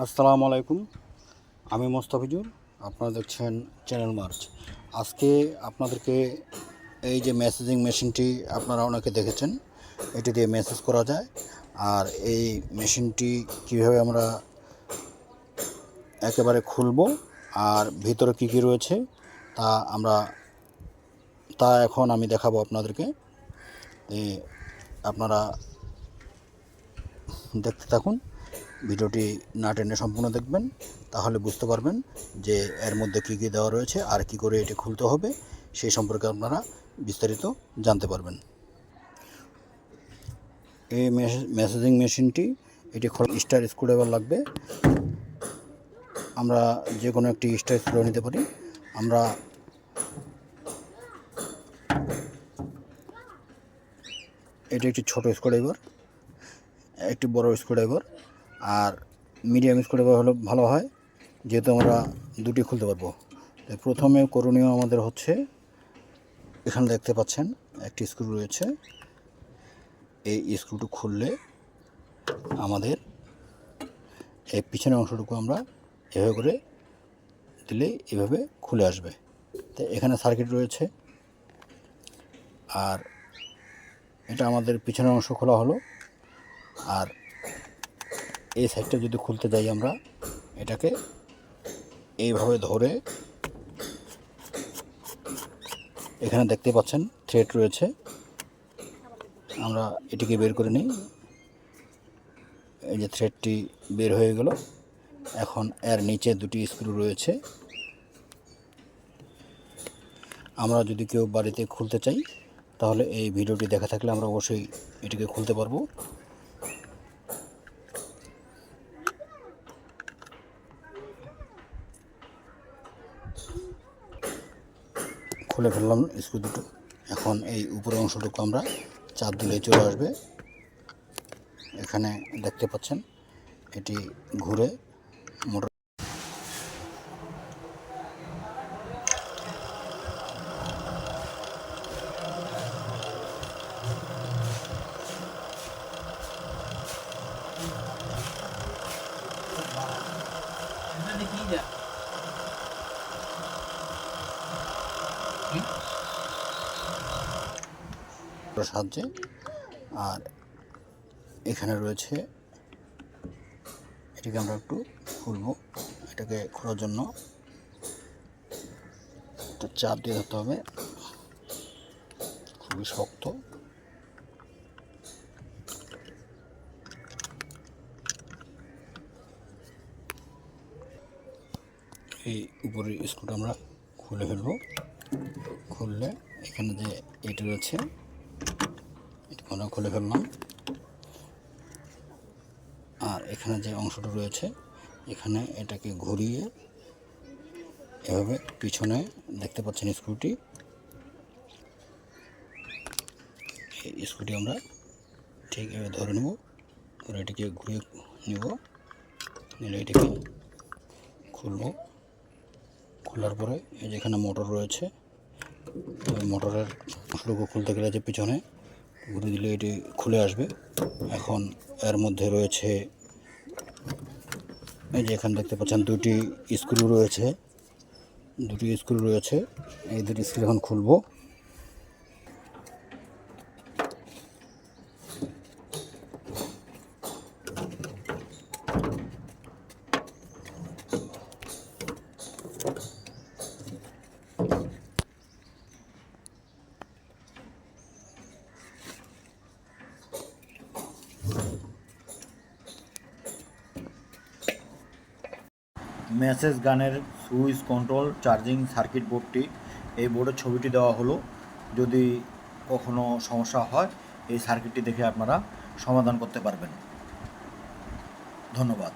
আসসালামু আলাইকুম। আমি মোস্তাফিজুর, আপনারা দেখছেন চ্যানেল মার্চ। আজকে আপনাদেরকে এই যে মেসেজিং মেশিনটি আপনারা অনেকে দেখেছেন, এটি দিয়ে মেসেজ করা যায়। আর এই মেশিনটি কীভাবে আমরা একেবারে খুলব আর ভিতরে কী কী রয়েছে, তা আমরা, তা এখন আমি দেখাবো আপনাদেরকে। আপনারা দেখতে থাকুন। ভিডিওটি না টেনে সম্পূর্ণ দেখবেন, তাহলে বুঝতে পারবেন যে এর মধ্যে কী কী দেওয়া রয়েছে আর কি করে এটি খুলতে হবে সেই সম্পর্কে আপনারা বিস্তারিত জানতে পারবেন। এই মেসেজিং মেশিনটি, এটি স্টার স্ক্রুড্রাইভার লাগবে। আমরা যে কোনো একটি স্টার স্ক্রু নিতে পারি। আমরা এটি একটি ছোট স্ক্রুড্রাইভার একটি বড় স্ক্রুড্রাইভার আর মিডিয়াম স্ক্রুড্রাইভার হলে ভালো হয়, যেহেতু আমরা দুটি খুলতে পারব। তাই প্রথমে করণীয় আমাদের হচ্ছে, এখানে দেখতে পাচ্ছেন, একটি স্ক্রু রয়েছে। এই স্ক্রুটি খুললে আমাদের এই পিছনের অংশটুকু আমরা এভাবে করে দিলে এভাবে খুলে আসবে। তাই এখানে সার্কিট রয়েছে। আর এটা আমাদের পিছনের অংশ খোলা হলো। আর এই সাইডটা যদি খুলতে যাই আমরা, এটাকে এইভাবে ধরে এখানে দেখতে পাচ্ছেন থ্রেড রয়েছে। আমরা এটিকে বের করে নিই। এই যে থ্রেডটি বের হয়ে গেল। এখন এর নিচে দুটি স্ক্রু রয়েছে। আমরা যদি কেউ বাড়িতে খুলতে চাই, তাহলে এই ভিডিওটি দেখা থাকলে আমরা অবশ্যই এটিকে খুলতে পারব। খুলে ফেললাম স্ক্রু দুটো। এখন এই উপরের অংশটুকু আমরা চাপ দিলে চলে আসবে। এখানে দেখতে পাচ্ছেন, এটি ঘুরে মোটর সাহায্যে। আর এখানে রয়েছে, এটাকে আমরা একটু খুলবো। এটাকে খোলার জন্য চাপ দিয়ে ধরতে হবে। খুবই শক্ত। এই উপরের স্ক্রুটা আমরা খুলে ফেলব। খুললে এখানে যে এটা রয়েছে এটা খুলে ফেললাম। আর এখানে যে অংশটা রয়েছে, এখানে এটাকে ঘুরিয়ে এভাবে পিছনে দেখতে পাচ্ছেন স্ক্রুটি। এই স্ক্রুটি আমরা ঠিক এভাবে ধরে নেব, ধরে এটিকে ঘুরিয়ে নেব, নিলে এটিকে খুলব। খোলার পরে এই যেখানে মোটর রয়েছে মোটরের অংশটুকু খুলতে গেলে যে পিছনে, ঘুরে দিলে এটি খুলে আসবে। এখন এর মধ্যে রয়েছে, এই যে এখানে দেখতে পাচ্ছেন দুটি স্ক্রু রয়েছে। দুটি স্ক্রু রয়েছে, এই দুটি স্ক্রু এখন খুলবো। মেসেজ গানের সুইচ কন্ট্রোল চার্জিং সার্কিট বোর্ডটি এই বোর্ডের ছবিটি দেওয়া হলো। যদি কখনো সমস্যা হয়, এই সার্কিটটি দেখে আপনারা সমাধান করতে পারবেন। ধন্যবাদ।